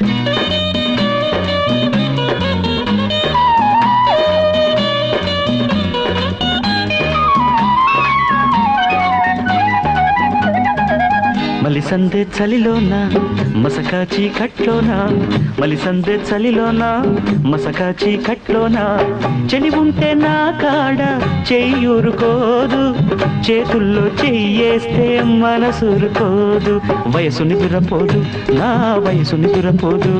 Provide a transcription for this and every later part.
Thank you. మలిసందే చలిలోన మసకా చీకట్లోన మలిసందే చలిలోన మసకా చీకట్లోన చెలి ఉంటే నా కాడ చెయ్యూరుకోదు చేతుల్లో చెయ్యేస్తే మనసురుకోదు వయసు నిదురపోదు నా వయసు నిదురపోదు.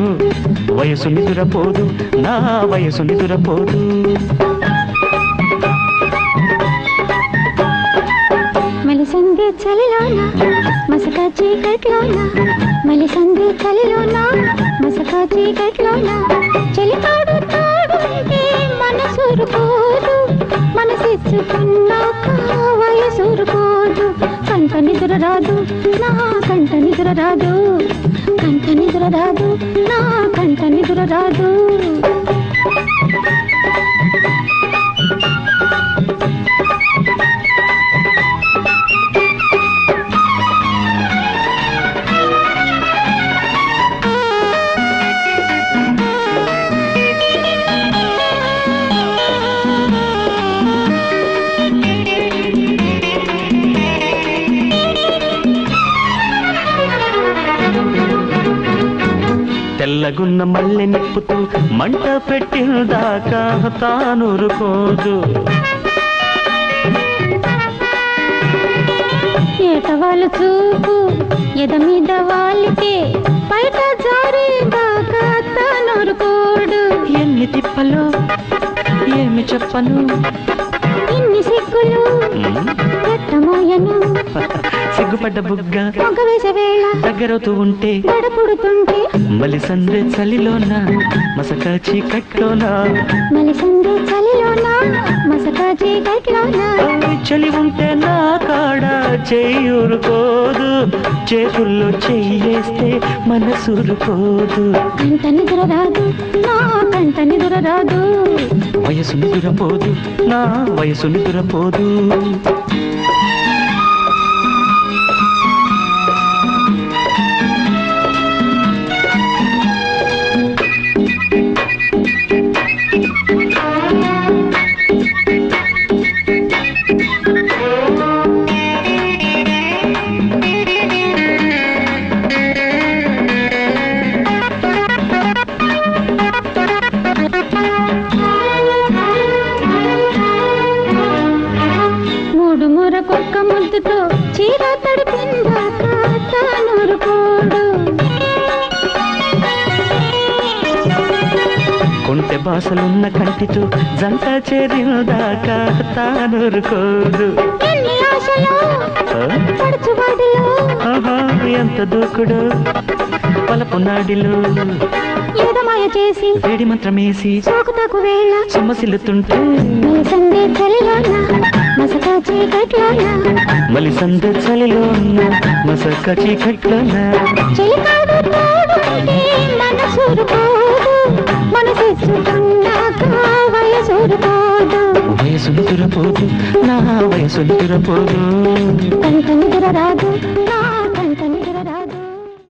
వయసు నిదురపోదు నా వయసు నిదురపోదు. సంధి చలిలోన? మసక చీకట్లోన? మలి సంధి చలిలోన? మసక చీకట్లోన? చెలితాడు తాడుంటే మనసురుకోదు మనసిచ్చుకున్నాక వయసురుకోదు కంట నిద్ర రాదు నా కంట నిద్ర రాదు. కంట నిద్ర రాదు నా కంట నిద్ర రాదు. తెల్లగున్న మల్లె నిప్పుతూ మంట పెట్టిందాకా తానురుకోదు ఏట వాళ్ళ చూపు ఎద మీద వాళ్ళకే బయట జారేదాకా తనూరుకోడు. ఎన్ని తిప్పలు ఏమి చెప్పను? ఇన్ని సిగ్గులు ఉమ్, సిగ్గుపడ్డ బుగ్గ దగ్గరవుతూ ఉంటే గడపుడుతుంటే మలిసందే చలిలోన మసక చీకట్లోన. చలి ఉంటే నా కాడ చెయ్యూరుకోదు చేతుల్లో చెయ్యేస్తే మనసురుకోదు కంట నిద్ర రాదు నా కంట నిద్ర రాదు వయసు నిదురపోదు నా వయసు నిదురపోదు చేతితో ముద్దుతో చీర తడిపిందాక బాసలున్న కంటితో జంట తానురుకోదు. ఆ? పడుచువాడిలో ఆహా ఎంత దూకుడు. పలపు నాడిలో ఏదమాయ చేసి? వేడి మంత్రమేసి సోకుతాకు వేళ? సొమ్మసిల్లుతుంటే సందే చలిలోన మసకా చీకట్లోన. మలి సంద చలిలో ఉన్న మసక చీకట్లోన తోడుంటే మనసూరుకోదు మనసిచ్చుకున్నాక వయసూరుకోదు వయసు నిదురపోదు నా వయసు నిదురపోదు కంట నిద్ర రాదు